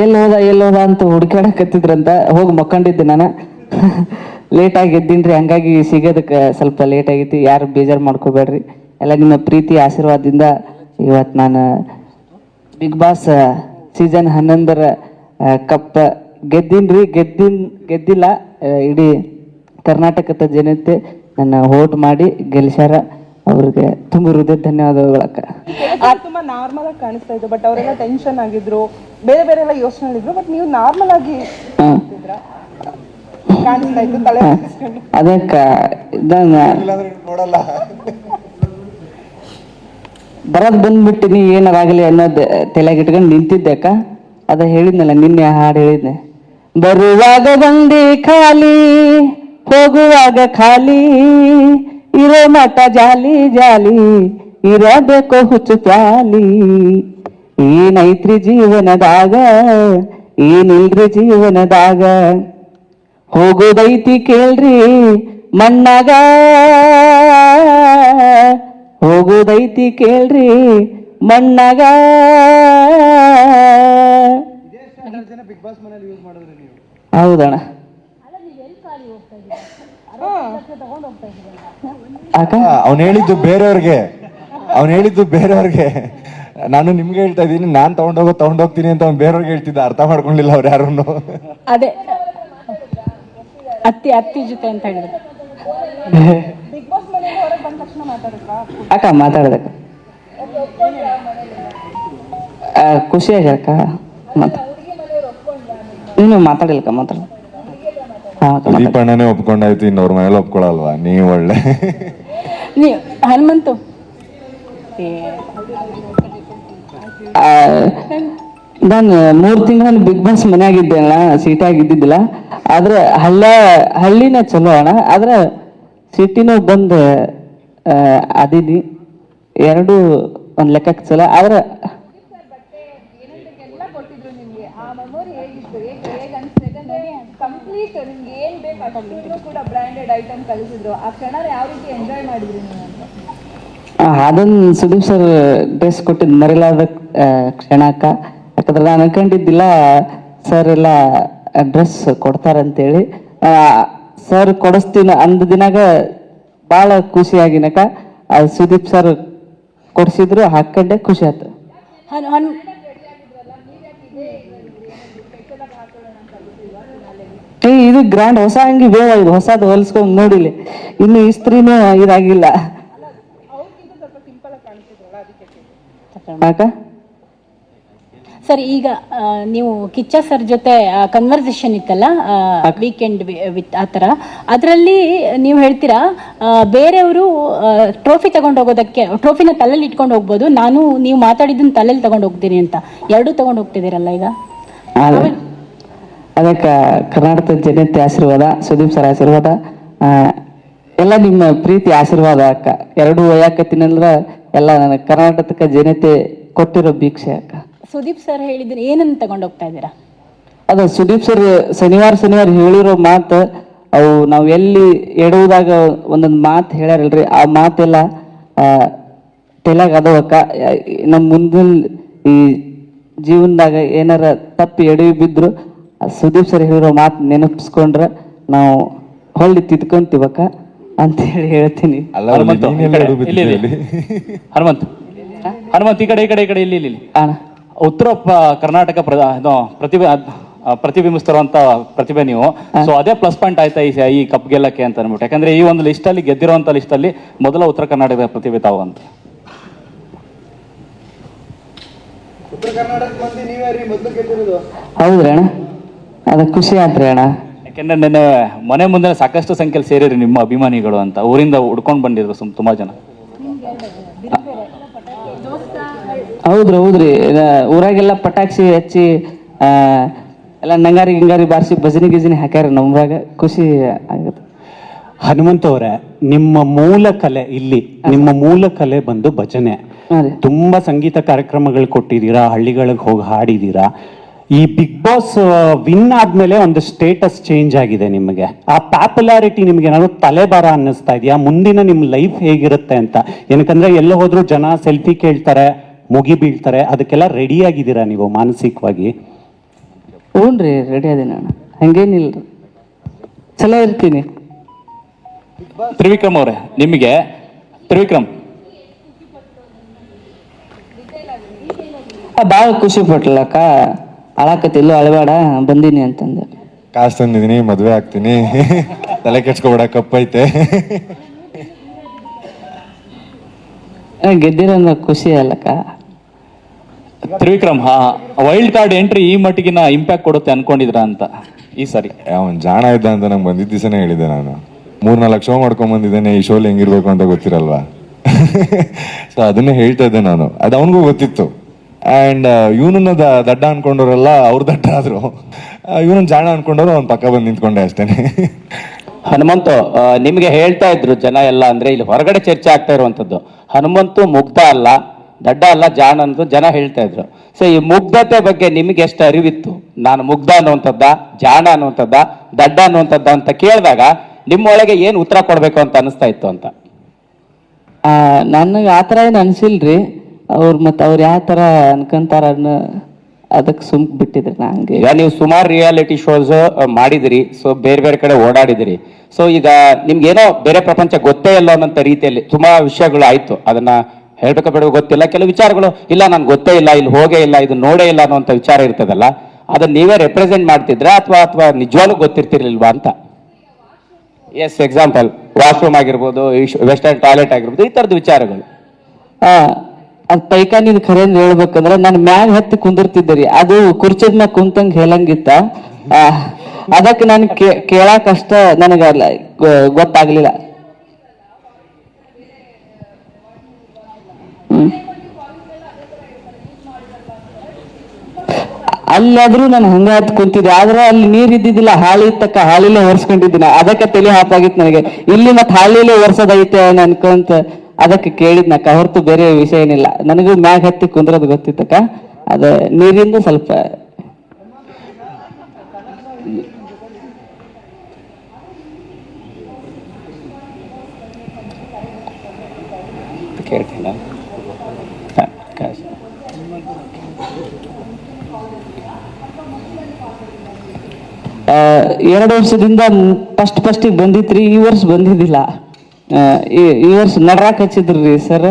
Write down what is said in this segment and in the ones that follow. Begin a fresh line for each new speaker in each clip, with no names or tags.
ಎಲ್ಲಿ ಹೋದ ಎಲ್ಲಿ ಹೋದ ಅಂತ ಹುಡುಕಾಡಕತ್ತಿದ್ರಂತ ಹೋಗಿ ಮಕ್ಕೊಂಡಿದ್ದೆ ನಾನು. ಲೇಟಾಗಿ ಎದ್ದೀನ್ರಿ ಹಂಗಾಗಿ ಸಿಗೋದಕ್ಕೆ ಸ್ವಲ್ಪ ಲೇಟ್ ಆಗೈತಿ. ಯಾರು ಬೇಜಾರು ಮಾಡ್ಕೋಬೇಡ್ರಿ. ಎಲ್ಲ ನಿಮ್ಮ ಪ್ರೀತಿ, ಆಶೀರ್ವಾದದಿಂದ ಇವತ್ತು ನಾನು ಬಿಗ್ ಬಾಸ್ ಸೀಸನ್ ಹನ್ನೊಂದರ ಕಪ್ ರೀ ಗೆದ್ದಿನ್, ಗೆದ್ದಿಲ್ಲ ಇಡೀ ಕರ್ನಾಟಕದ ಜನತೆ ನನ್ನ ವೋಟ್ ಮಾಡಿ ಗೆಲ್ಸ್ಯಾರ. ಅವ್ರಿಗೆ ತುಂಬಾ ಹೃದಯ ಧನ್ಯವಾದಗಳ
ಅದು ತುಂಬಾ ನಾರ್ಮಲ್ ಆಗಿ ಕಾಣಿಸ್ತಾ ಇತ್ತು ಬಟ್ ಅವರೆಲ್ಲ ಟೆನ್ಷನ್ ಆಗಿದ್ರು ಬೇರೆ ಬೇರೆ ಎಲ್ಲ ಯೋಚನೆ ಇದ್ರು ಬಟ್ ನೀವು ನಾರ್ಮಲ್ ಆಗಿ ಕಾಣಿಸ್ತಾ ಇತ್ತು ತಲೆ
ಅದಕ್ಕ ಇದಂಗ ಬರದ್ ಬಂದ್ಬಿಟ್ಟಿನಿ ಏನಾರಾಗಲಿ ಅನ್ನೋದು ತಲೆಗೆ ಇಟ್ಕೊಂಡು ನಿಂತಿದ್ದಕ್ಕ ಅದ ಹೇಳಿದ್ನಲ್ಲ ನಿನ್ನೆ ಹಾಡು ಹೇಳಿದ್ನೆ. ಬರುವಾಗ ಬಂದಿ ಖಾಲಿ ಹೋಗುವಾಗ ಖಾಲಿ ಇರೋ ಮಠ ಜಾಲಿ ಜಾಲಿ ಇರಬೇಕು ಹುಚ್ಚು ಚಾಲಿ ಏನೈತ್ರಿ ಜೀವನದಾಗ ಏನಿಲ್ರಿ ಜೀವನದಾಗ ಹೋಗೋದೈತಿ ಕೇಳ್ರಿ ಮಣ್ಣಾಗ. ಹೋಗೋದೈತಿ ಕೇಳ್ರಿ ಮಣ್ಣಾಗ. ಹೌದಣ್ಣ. ಅಕ್ಕ
ಅವ್ನು ಹೇಳಿದ್ದು ಬೇರೆಯವ್ರಿಗೆ. ಅವ್ನು ಹೇಳಿದ್ದು ಬೇರೆಯವ್ರಿಗೆ. ನಾನು ನಿಮ್ಗೆ ಹೇಳ್ತಾ ಇದ್ದೀನಿ ನಾನ್ ತಗೊಂಡೋಗೋ ತಗೊಂಡೋಗ್ತೀನಿ ಅಂತ ಅವ್ನು ಬೇರೆಯವ್ರಿಗೆ ಹೇಳ್ತಿದ್ದ ಅರ್ಥ ಮಾಡ್ಕೊಂಡಿಲ್ಲ ಅವ್ರು ಯಾರು
ಅದೇ. ಅತ್ತಿ ಅತ್ತಿ ಜೊತೆ ಅಂತ ಹೇಳಿದ್ರು.
ಬಿಗ್ ಬಾಸ್ ಮನೆಯಿಂದ ಬಂದ ತಕ್ಷಣ ಮಾತಾಡಿದ್ರಾ
ಅಕ್ಕ ಮಾತಾಡ್ದಕ್ಕ ಆ, ಖುಷಿ ಆಗ್ಯಾಕ ಮತ್ತ ನೀನು ಮಾತಾಡಿಲ್ಲಕ್ಕ ಮಾತಾಡ ಮಾತಾಡು.
ದೀಪಣ್ಣನೇ ಒಪ್ಕೊಂಡಾಯ್ತು ಇನ್ನವ್ರ ಮನೇಲಿ ಒಪ್ಕೊಳಲ್ವಾ? ನೀ ಒಳ್ಳೆ.
ನೀ ಹನುಮಂತು.
ಆ, ನಾನು ಮೂರು ತಿಂಗಳು ಬಿಗ್ ಬಾಸ್ ಮನ್ಯಾಗಿದ್ದೆ ಅಣ್ಣ ಸೀಟಾಗಿ ಇದ್ದಿದ್ದಿಲ್ಲ ಆದ್ರೆ ಹಳ್ಳ ಹಳ್ಳಿನ ಚಲೋ ಅಣ್ಣ. ಆದ್ರೆ ಸಿಟಿನೂ ಬಂದು ಅದಿದಿ ಎರಡು ಒಂದು ಲೆಕ್ಕಕ್ಕೆ ಚಲೋ. ಆದ್ರೆ
ಕಂಪ್ಲೀಟ್ ನಿಮ್ಗೆ ಏನು ಬೇಕು ಅಷ್ಟು ಕೂಡ ಬ್ರಾಂಡೆಡ್ ಐಟಮ್ ಕಳಿಸಿದ್ರು. ಆ ಕ್ಷಣ ಯಾವ ರೀತಿ ಎಂಜಾಯ್ ಮಾಡಿದ್ರಿ ನೀವು ಅಂತ?
ಆ, ಅದೊಂದು ಸುದೀಪ್ ಸರ್ ಡ್ರೆಸ್ ಕೊಟ್ಟಿದ್ದು ಮರಿಲಾದ ಕ್ಷಣ ಕ್ಷಣಕ್ಕ. ಯಾಕಂದ್ರೆ ನಾನು ಅನ್ಕೊಂಡಿದ್ದಿಲ್ಲ ಸರ್ ಎಲ್ಲ ಡ್ರೆಸ್ ಕೊಡ್ತಾರಂತೇಳಿ. ಸರ್ ಕೊಡಿಸ್ತೀನಿ ಅಂದ ದಿನಾಗ ಭಾಳ ಖುಷಿಯಾಗಿನಕ ಅದು ಸುದೀಪ್ ಸರ್ ಕೊಡಿಸಿದ್ರು ಹಾಕೊಂಡೆ ಖುಷಿ ಆಯ್ತು ಏ ಇದು ಗ್ರ್ಯಾಂಡ್ ಹೊಸ ಅಂಗಿ ಬೇವ ಇದು ಹೊಸದು ಹೊಲಿಸ್ಕೊಂಡ್ ನೋಡಿಲಿ ಇನ್ನು ಇಸ್ತ್ರಿನೂ ಇದಾಗಿಲ್ಲ. ಅಕ್ಕ?
ಸರ್ ಈಗ ಆ, ನೀವು ಕಿಚ್ಚ ಸರ್ ಜೊತೆ ಕನ್ವರ್ಸೇಷನ್ ಇತ್ತಲ್ಲ ವೀಕೆಂಡ್ ವಿತ್ ಆ ಥರ. ಅದರಲ್ಲಿ ನೀವು ಹೇಳ್ತೀರಾ ಬೇರೆಯವರು ಟ್ರೋಫಿ ತಗೊಂಡು ಹೋಗೋದಕ್ಕೆ ಟ್ರೋಫಿನ ತಲೆಯಲ್ಲಿ ಇಟ್ಕೊಂಡು ಹೋಗ್ಬೋದು. ನಾನು ನೀವು ಮಾತಾಡಿದ್ದನ್ನ ತಲೆಯಲ್ಲಿ ತಗೊಂಡು ಹೋಗ್ತೀನಿ ಅಂತ. ಎರಡೂ ತಗೊಂಡು ಹೋಗ್ತಿದ್ದೀರಲ್ಲ ಈಗ?
ಅದಕ್ಕೆ ಕರ್ನಾಟಕದ ಜನತೆ ಆಶೀರ್ವಾದ ಸುದೀಪ್ ಸರ್ ಆಶೀರ್ವಾದ ಆ, ಎಲ್ಲ ನಿಮ್ಮ ಪ್ರೀತಿ ಆಶೀರ್ವಾದ ಅಕ್ಕ. ಎರಡು ಒಯ್ಯಾಕತ್ತೀನಂದ್ರ ಎಲ್ಲ ನನ್ನ ಕರ್ನಾಟಕ ಜನತೆ ಕೊಟ್ಟಿರೋ ಭಿಕ್ಷೆ ಅಕ್ಕ.
ಸುದೀಪ್ ಸರ್ ಹೇಳಿದ್ರೆ ಏನನ್ನು ತಗೊಂಡು ಹೋಗ್ತಾ ಇದ್ದೀರಾ?
ಅದ ಸುದೀಪ್ ಸರ್ ಶನಿವಾರ ಶನಿವಾರ ಹೇಳಿರೋ ಮಾತು ಅವು ನಾವು ಎಲ್ಲಿ ಎಡುವುದಾಗ ಒಂದೊಂದು ಮಾತು ಹೇಳ್ಯಾರಲ್ರಿ ಆ ಮಾತೆಲ್ಲ ತಲೆಯಾಗ ಅದಾವಕ್ಕ ನಮ್ಮ ಮುಂದಿನ ಈ ಜೀವನದಾಗ ಏನಾರ ತಪ್ಪು ಎಡವಿ ಬಿದ್ರು ಸುದೀಪ್ ಸರ್ ಹೇಳಿರೋ ಮಾತು ನೆನಪಿಸ್ಕೊಂಡ್ರೆ ನಾವು ಹೊಳ್ಳಿ ತಿದ್ಕೊಂತೀವಕ್ಕ ಅಂತ ಹೇಳಿ ಹೇಳ್ತೀನಿ.
ಅಲ್ಲ
ಹನುಮಂತು, ಈ ಕಡೆ,
ಎಡವು
ಇಲ್ಲಿ,
ಬಿದ್ದಿದ್ದೆ
ಇಲ್ಲಿ. ಹನುಮಂತ್. ಹನುಮಂತ್ ಈ ಕಡೆ ಈ ಕಡೆ ಈ ಕಡೆ ಇಲ್ಲಿ ಇಲ್ಲಿ ಇಲ್ಲಿ.
ಅಣ್ಣ.
ಉತ್ತರ ಪ- ಕರ್ನಾಟಕ ಪ್ರ- ಇದು ಪ್ರತಿಭೆ ಅದ್- ಆ, ಪ್ರತಿಬಿಂಬಿಸ್ತಿರುವಂತ ಪ್ರತಿಭೆ ನೀವು. ಸೊ ಅದೇ ಪ್ಲಸ್ ಪಾಯಿಂಟ್ ಆಯ್ತಾ ಈ ಸ- ಈ ಕಪ್ ಗೆಲ್ಲಕ್ಕೆ ಅಂತ ಅನ್ಬಿಟ್ಟು ಯಾಕಂದ್ರೆ ಈ ಒಂದು ಲಿಸ್ಟ್ ಅಲ್ಲಿ ಗೆದ್ದಿರುವಂತ ಲಿಸ್ಟ್ ಅಲ್ಲಿ ಮೊದಲ ಉತ್ತರ ಕರ್ನಾಟಕದ ಪ್ರತಿಭೆ ತಾವು ಅಂತ.
ಹೌದ್ರಿ ಅಣ್ಣ. ಅದ ಖುಷಿ ಆತ್ರಿ ಅಣ್ಣ.
ಯಾಕೆಂದ್ರೆ ನಿನ್ನೆ ಮನೆ ಮುಂದೆ ಸಾಕಷ್ಟು ಸಂಖ್ಯೆಯಲ್ಲಿ ಸೇರಿರಿ ನಿಮ್ಮ ಅಭಿಮಾನಿಗಳು ಅಂತ. ಊರಿಂದ ಹುಡ್ಕೊಂಡು ಬಂದಿದ್ರು ಸುಮ್ ತುಂಬಾ ಜನ.
ಹೌದ್ರಿ ಹೌದ್ರಿ. ಇದ ಊರಾಗೆಲ್ಲ ಪಟಾಕ್ಷಿ ಹಚ್ಚಿ ಆ, ಎಲ್ಲ ನಂಗಾರಿ ಗಿಂಗಾರಿ ಬಾರಿಸಿ ಭಜನೆ ಗಿಜನೆ ಹಾಕ್ಯಾರ ನಮ್ರಾಗ ಖುಷಿ ಆಗತ್ತೆ.
ಹನುಮಂತ ಅವರೇ ನಿಮ್ಮ ಮೂಲ ಕಲೆ ಇಲ್ಲಿ ನಿಮ್ಮ ಮೂಲ ಕಲೆ ಬಂದು ಭಜನೆ.
ಹಾ ರೀ.
ತುಂಬಾ ಸಂಗೀತ ಕಾರ್ಯಕ್ರಮಗಳು ಕೊಟ್ಟಿದ್ದೀರಾ ಹಳ್ಳಿಗಳಿಗೆ ಹೋಗಿ ಹಾಡಿದ್ದೀರಾ ಈ ಬಿಗ್ ಬಾಸ್ ವಿನ್ ಆದ್ಮೇಲೆ ಒಂದು ಸ್ಟೇಟಸ್ ಚೇಂಜ್ ಆಗಿದೆ ನಿಮಗೆ. ಆ ಪಾಪ್ಯುಲಾರಿಟಿ ನಿಮ್ಗೆ ಏನಾದ್ರು ತಲೆಬಾರ ಅನ್ನಿಸ್ತಾ ಇದೆಯಾ? ಮುಂದಿನ ನಿಮ್ಮ ಲೈಫ್ ಹೇಗಿರುತ್ತೆ ಅಂತ? ಏನಕ್ಕಂದ್ರೆ ಎಲ್ಲ ಹೋದ್ರು ಜನ ಸೆಲ್ಫಿ ಕೇಳ್ತಾರೆ ಮುಗಿ ಬೀಳ್ತಾರೆ ಅದಕ್ಕೆಲ್ಲ ರೆಡಿ ಆಗಿದ್ದೀರಾ ನೀವು ಮಾನಸಿಕವಾಗಿ?
ಹ್ಞೂ ರೀ ರೆಡಿ ಅದೇನ ಹಂಗೇನಿಲ್ಲ ರೀ ಚಲೋ ಇರ್ತೀನಿ.
ತ್ರಿವಿಕ್ರಮ್ ಅವರೇ ನಿಮಗೆ? ತ್ರಿವಿಕ್ರಮ್.
ಭಾಳ ಖುಷಿ ಪಟ್ಲಕ್ಕ. ಅಳಾಕತ್ತಿಲ್ಲೋ ಅಳಬೇಡ ಬಂದೀನಿ ಅಂತಂದೆ.
ಕಾಸು ತಂದಿದ್ದೀನಿ ಮದುವೆ ಆಗ್ತೀನಿ. ತಲೆ ಕೆಡ್ಸ್ಕೊಬೇಡ ಕಪ್ಪೈತೆ
ಆ, ಗೆದ್ದಿರೋ ಖುಷಿ ಅಲ್ಲಕ್ಕ.
ತ್ರಿವಿಕ್ರಮ್ ಹಾ ವೈಲ್ಡ್ ಕಾರ್ಡ್ ಎಂಟ್ರಿ ಈ ಮಟ್ಟಿಗಿನ ಇಂಪ್ಯಾಕ್ಟ್ ಕೊಡುತ್ತೆ ಅನ್ಕೊಂಡಿದ್ರ ಅಂತ ಈ ಸರಿ.
ಅವನ್ ಜಾಣ ಇದ್ದ ಅಂತ ನಂಗೆ ಬಂದಿದ್ದ ದಿವಸನೇ ಹೇಳಿದ್ದೆ ನಾನು. ಮೂರ್ನಾಲ್ಕು ಶೋ ಮಾಡ್ಕೊಂಡ್ ಬಂದಿದ್ದೇನೆ ಈ ಶೋಲಿ ಹೆಂಗಿರ್ಬೇಕು ಅಂತ ಗೊತ್ತಿರಲ್ವಾ? ಸೊ ಅದನ್ನೇ ಹೇಳ್ತಾ ಇದ್ದೆ ನಾನು. ಅದು ಅವನಿಗೂ ಗೊತ್ತಿತ್ತು. ಆ್ಯಂಡ್ ಇವನನ್ನ ದಡ್ಡ ಅನ್ಕೊಂಡವರೆಲ್ಲ ಅವ್ರು ದಡ್ಡ ಆದ್ರು. ಇವನನ್ನ ಜಾಣ ಅನ್ಕೊಂಡವ್ರು ಅವ್ನ ಪಕ್ಕ ಬಂದು ನಿಂತ್ಕೊಂಡೆ ಅಷ್ಟೇನೆ
ಹನುಮಂತು ನಿಮಗೆ ನಿಮ್ಗೆ ಹೇಳ್ತಾ ಇದ್ರು ಜನ ಎಲ್ಲ ಅಂದ್ರೆ ಇಲ್ಲಿ ಹೊರಗಡೆ ಚರ್ಚೆ ಆಗ್ತಾ ಇರುವಂತದ್ದು. ಹನುಮಂತು ಮುಗ್ಧ ಅಲ್ಲ ದಡ್ಡ ಅಲ್ಲ ಜಾಣ ಅಂತ ಜನ ಹೇಳ್ತಾ ಇದ್ರು. ಸೊ ಈ ಮುಗ್ಧತೆ ಬಗ್ಗೆ ನಿಮ್ಗೆ ಎಷ್ಟು ಅರಿವಿತ್ತು? ನಾನು ಮುಗ್ಧ ಅನ್ನುವಂಥದ್ದ ಜಾಣ ಅನ್ನುವಂಥದ್ದ ದಡ್ಡ ಅನ್ನುವಂಥದ್ದ ಅಂತ ಕೇಳಿದಾಗ ನಿಮ್ಮೊಳಗೆ ಏನು ಉತ್ತರ ಕೊಡಬೇಕು ಅಂತ ಅನಿಸ್ತಾ ಇತ್ತು ಅಂತ?
ನನಗೆ ಆ ಥರ ಏನು ಅನ್ಸಿಲ್ರಿ. ಅವ್ರು ಮತ್ತು ಅವ್ರು ಯಾವ ಥರ ಅನ್ಕೊಂತಾರ ಅನ್ನೋ ಅದಕ್ಕೆ ಸುಮ್ ಬಿಟ್ಟಿದ್ರಿ ನಾ ಹಂಗೆ.
ಈಗ ನೀವು ಸುಮಾರು ರಿಯಾಲಿಟಿ ಶೋಸ್ ಮಾಡಿದಿರಿ ಸೊ ಬೇರೆ ಬೇರೆ ಕಡೆ ಓಡಾಡಿದಿರಿ. ಸೊ ಈಗ ನಿಮ್ಗೇನೋ ಬೇರೆ ಪ್ರಪಂಚ ಗೊತ್ತೇ ಇಲ್ಲ ಅನ್ನೋಂಥ ರೀತಿಯಲ್ಲಿ ತುಂಬಾ ವಿಷಯಗಳು ಆಯ್ತು. ಅದನ್ನ ಹೇಳ್ಬೇಕ ಬೇಡ ಗೊತ್ತಿಲ್ಲ. ಕೆಲವು ವಿಚಾರಗಳು ಇಲ್ಲ ನನ್ಗೆ ಗೊತ್ತೇ ಇಲ್ಲ ಇಲ್ಲಿ ಹೋಗೇ ಇಲ್ಲ ಇದು ನೋಡೇ ಇಲ್ಲ ಅನ್ನೋಂಥ ವಿಚಾರ ಇರ್ತದಲ್ಲ ಅದನ್ನ ನೀವೇ ರೆಪ್ರೆಸೆಂಟ್ ಮಾಡ್ತಿದ್ರ ಅಥವಾ ಅಥವಾ ನಿಜವಾಗ್ಲೂ ಗೊತ್ತಿರ್ತಿರ್ಲಿಲ್ವಾ ಅಂತ. ಎಸ್ ಎಕ್ಸಾಂಪಲ್ ವಾಶ್ರೂಮ್ ಆಗಿರ್ಬೋದು ವೆಸ್ಟರ್ನ್ ಟಾಯ್ಲೆಟ್ ಆಗಿರ್ಬೋದು ಈ ಥರದ ವಿಚಾರಗಳು.
ಆ ಅದ್ ನೀನ್ ಖರೇನ್ ಹೇಳ್ಬೇಕಂದ್ರ ನಾನು ಮ್ಯಾಗ ಹತ್ತಿ ಕುಂದಿರ್ತಿದ್ದೆ ರೀ ಅದು ಕುರ್ಚದ ಮ್ಯಾಗ ಕುಂತಂಗ್ ಹೇಳಂಗಿತ್ತ. ಅದಕ್ಕೆ ನಾನು ಕೇಳಾಕ ಅಷ್ಟ ನನಗ ಗೊತ್ತಾಗ್ಲಿಲ್ಲ. ಅಲ್ಲಾದ್ರೂ ನಾನು ಹಂಗ ಹತ್ ಕುಂತಿದ್ದೆ. ಆದ್ರೆ ಅಲ್ಲಿ ನೀರ್ ಇದ್ದಿದ್ದಿಲ್ಲ, ಹಾಳಿ ತಕ್ಕ ಹಾಳಿಲೇ ಒರ್ಸ್ಕೊಂಡಿದ್ದೀನಿ. ಅದಕ್ಕೆ ತಲೆ ಹಾಪಾಗಿತ್ತು ನನಗೆ. ಇಲ್ಲಿ ಮತ್ತೆ ಹಾಳಿಲೇ ಹೊರ್ಸೋದೈತೆ ಅನ್ಕೊಂತ ಅದಕ್ಕೆ ಕೇಳಿದ್ನಕ್ಕ, ಹೊರತು ಬೇರೆ ವಿಷಯ ಏನಿಲ್ಲ. ನನಗೂ ಮ್ಯಾಗ ಹತ್ತಿ ಕುಂದ್ರದ್ ಗೊತ್ತಿತ್ತಕ್ಕ. ಅದ, ನೀರಿಂದ ಸ್ವಲ್ಪ. ಎರಡು ವರ್ಷದಿಂದ ಫಸ್ಟ್ ಫಸ್ಟಿಗೆ ಬಂದಿತ್ರಿ, ಈ ವರ್ಷ ಬಂದಿದ್ದಿಲ್ಲ. ಈ ವರ್ಷ ನಡ್ರಾಕ್ ರೀ ಸರ್.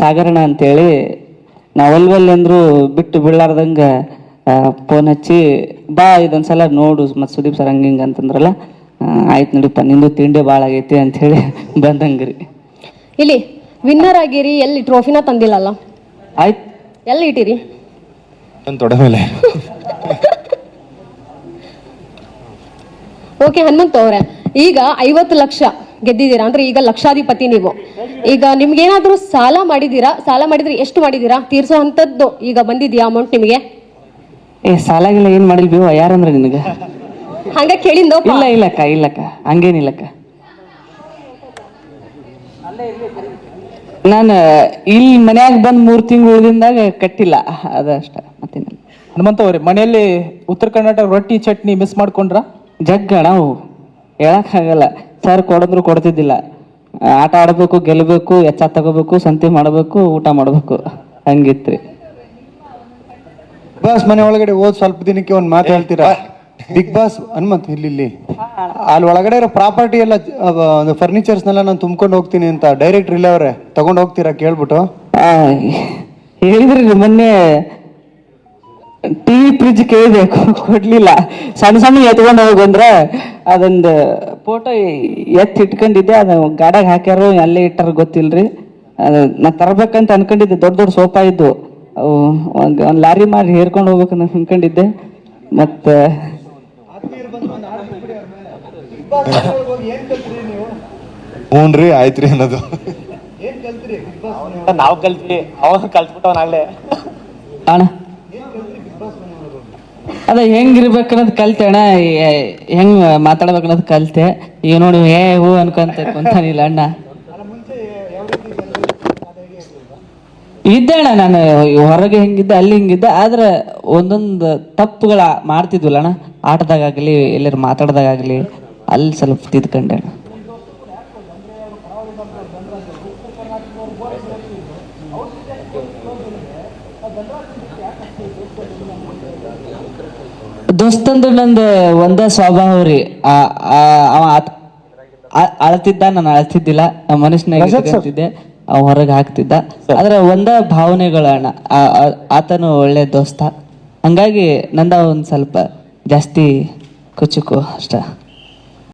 ಸಾಗರಣ ಅಂತೇಳಿ. ನಾವು ಒಲ್ವಲ್ಲಿ ಅಂದ್ರು ಬಿಟ್ಟು ಬೀಳಾರ್ದಂಗ ಫೋನ್ ಹಚ್ಚಿ ಬಾ ಇದೊಂದ್ಸಲ ನೋಡು ಮತ್ತು ಸುದೀಪ್ ಸರ್ ಹಂಗೆ ಹಿಂಗೆ ಅಂತಂದ್ರಲ್ಲ ಆಯ್ತು ನಡಿಪ್ಪ ನಿಂದು ತಿಂಡಿ ಭಾಳ ಆಗೈತಿ ಅಂಥೇಳಿ ಬಂದಂಗ್ರಿ.
ಇಲ್ಲಿ ವಿನ್ನರ್ ಆಗಿರಿ ಎಲ್ಲಿ ಟ್ರೋಫಿನ ತಂದಿಲ್ಲಲ್ಲ?
ಆಯ್ತು.
ಎಲ್ಲಿ ಇಟ್ಟಿರಿ?
ನನ್ನ ತೊಡೆ ಮೇಲೆ.
ಓಕೆ ಹನುಮಂತ ಅವರೇ ಈಗ ಐವತ್ತು ಲಕ್ಷ. ಗೆದ್ದಿದ್ದೀರಾ? ಅಂದ್ರೆ ಈಗ ಲಕ್ಷಾಧಿಪತಿ ನೀವು. ಈಗ ನಿಮ್ಗೇನಾದ್ರೂ ಸಾಲ ಮಾಡಿದೀರಾ ಸಾಲ ಮಾಡಿದ್ರೆ ಎಷ್ಟು ಮಾಡಿದೀರಾ ತೀರ್ಸೋ ಅಂತದ್ದು ಈಗ ಬಂದಿದ್ಯಾ ಅಮೌಂಟ್ ನಿಮಗೆ?
ಏ ಸಾಲಾಗಿಲ್ಲ ಏನು ಮಾಡಿಲ್ ಬಿವ ಯಾರಂದ್ರೆ ನಿನಗೆ?
ಹಂಗ ಕೇಳಿಂದೋ
ಇಲ್ಲ ಇಲ್ಲಕ್ಕ ಇಲ್ಲಕ್ಕ ಹಂಗೇನಿಲ್ಲಕ್ಕ ನಾನು ಇಲ್ಲಿ ಮನ್ಯಾಗ ಬಂದ್ ಮೂರ್ ತಿಂಗಳು ಉಳಿದಿಂದಾಗ ಕಟ್ಟಿಲ್ಲ ಅದಷ್ಟ ಮತ್ತೆ
ಹನುಮಂತ ಅವ್ರೆ ಮನೆಯಲ್ಲಿ ಉತ್ತರ ಕರ್ನಾಟಕ ರೊಟ್ಟಿ ಚಟ್ನಿ ಮಿಸ್ ಮಾಡ್ಕೊಂಡ್ರ?
ಜಗ್ಗಣ ಹೇಳಕ್ ಹೇಳಕ್ಕಾಗಲ್ಲ. ಸರ್ ಕೊಡಂದ್ರು ಕೊಡ್ತಿದ್ದಿಲ್ಲ. ಆಟ ಆಡ್ಬೇಕು ಗೆಲ್ಲಬೇಕು ಎಚ್ಚ ತಗೋಬೇಕು ಸಂತೆ ಮಾಡಬೇಕು ಊಟ ಮಾಡಬೇಕು. ಹಂಗಿತ್ರಿ
ಬಾಸ್ ಮನೆ ಒಳಗಡೆ ಹೋದ್ ಸ್ವಲ್ಪ ದಿನಕ್ಕೆ ಒಂದ್ ಮಾತು ಹೇಳ್ತೀರಾ? ಬಿಗ್ ಬಾಸ್ ಹನುಮಂತ್ ಇಲ್ಲಿ ಇಲ್ಲಿ. ಅಲ್ಲಿ ಒಳಗಡೆ ಇರೋ ಪ್ರಾಪರ್ಟಿ ಎಲ್ಲ ಫರ್ನಿಚರ್ಸ್ನೆಲ್ಲ ನಾನು ತುಂಬಿಕೊಂಡು ಹೋಗ್ತೀನಿ ಅಂತ ಡೈರೆಕ್ಟ್ ಇಲ್ಲ ಅವ್ರೆ ತಗೊಂಡ್ ಹೋಗ್ತೀರಾ ಕೇಳ್ಬಿಟ್ಟು?
ಆ, ಹೇಳಿದ್ರಿ ಮೊನ್ನೆ ಟಿವಿ ಫ್ರಿಜ್ ಕೇಳಿದೆ ಕೊಡ್ಲಿಲ್ಲ. ಸಣ್ಣ ಸಣ್ಣ ಎತ್ಕೊಂಡು ಹೋಗಂದ್ರ ಅದೊಂದು ಫೋಟೋ ಎತ್ತಿ ಇಟ್ಕೊಂಡಿದ್ದೆ. ಅದು ಗಾಡಾಗ ಹಾಕ್ಯಾರೋ ಅಲ್ಲೇ ಇಟ್ಟಾರ ಗೊತ್ತಿಲ್ರಿ. ಅದು ನಾ ತರ್ಬೇಕಂತ ಅನ್ಕೊಂಡಿದ್ದೆ. ದೊಡ್ಡ ದೊಡ್ಡ ಸೋಫಾ ಇದ್ದು ಅವು ಒಂದು ಒಂದು ಲಾರಿ ಮಾಡಿ ಹೇರ್ಕೊಂಡು ಹೋಗ್ಬೇಕಂತ ಅನ್ಕೊಂಡಿದ್ದೆ. ಮತ್ತು
ಹ್ಞೂನ್ರಿ ಆಯ್ತ್ರಿ ಅನ್ನೋದು.
ನಾವು ಕಲ್ತ್ವಿ. ಅವಾಗ ಕಲ್ತ್ಬಿಟ್ಟವನಾಗಲೇ
ಅಣ್ಣ ಅದ ಹೆಂಗಿರ್ಬೇಕು ಅನ್ನೋದು ಕಲ್ತೆ ಅಣ್ಣ. ಹೆಂಗ್ ಮಾತಾಡ್ಬೇಕು ಅನ್ನೋದು ಕಲ್ತೆ. ಈಗ ನೋಡಿ, ಏ, ಹೂ ಅನ್ಕೊಂತ ಕುಂತಾನಿಲ್ಲ ಅಣ್ಣ. ಇದ್ದೆ ಅಣ್ಣ ನಾನು, ಹೊರಗೆ ಹೆಂಗಿದ್ದೆ, ಅಲ್ಲಿ ಹಿಂಗಿದ್ದೆ, ಆದ್ರೆ ಒಂದೊಂದು ತಪ್ಪುಗಳ ಮಾಡ್ತಿದ್ವಲ್ಲ ಅಣ್ಣ. ಆಟದಾಗಲಿ ಎಲ್ಲರೂ ಮಾತಾಡ್ದಾಗಲಿ ಅಲ್ಲಿ ಸ್ವಲ್ಪ ತಿದ್ಕಂಡೆ ಅಣ್ಣ. ದೋಸ್ತಂದು ನಂದು ಒಂದ ಸ್ವಭಾವ ರೀ. ಆ- ಆ- ಅವ ಆತ್- ಆ- ಅಳ್ತಿದ್ದ ನಾನು ಅಳ್ತಿದ್ದಿಲ್ಲ ನಮ್ಮ ಇಟ್ಕೊಂತಿದ್ದೆ. ಅವ ಹೊರಗೆ ಹಾಕ್ತಿದ್ದ. ಆದ್ರೆ ಒಂದ ಭಾವನೆಗಳ ಅಣ್ಣ. ಆ- ಆ- ಆತನು ಒಳ್ಳೆ ದೋಸ್ತ. ಹಂಗಾಗಿ ನಂದ ಒಂದ್ ಸ್ವಲ್ಪ ಜಾಸ್ತಿ ಕುಚುಕು ಅಷ್ಟ.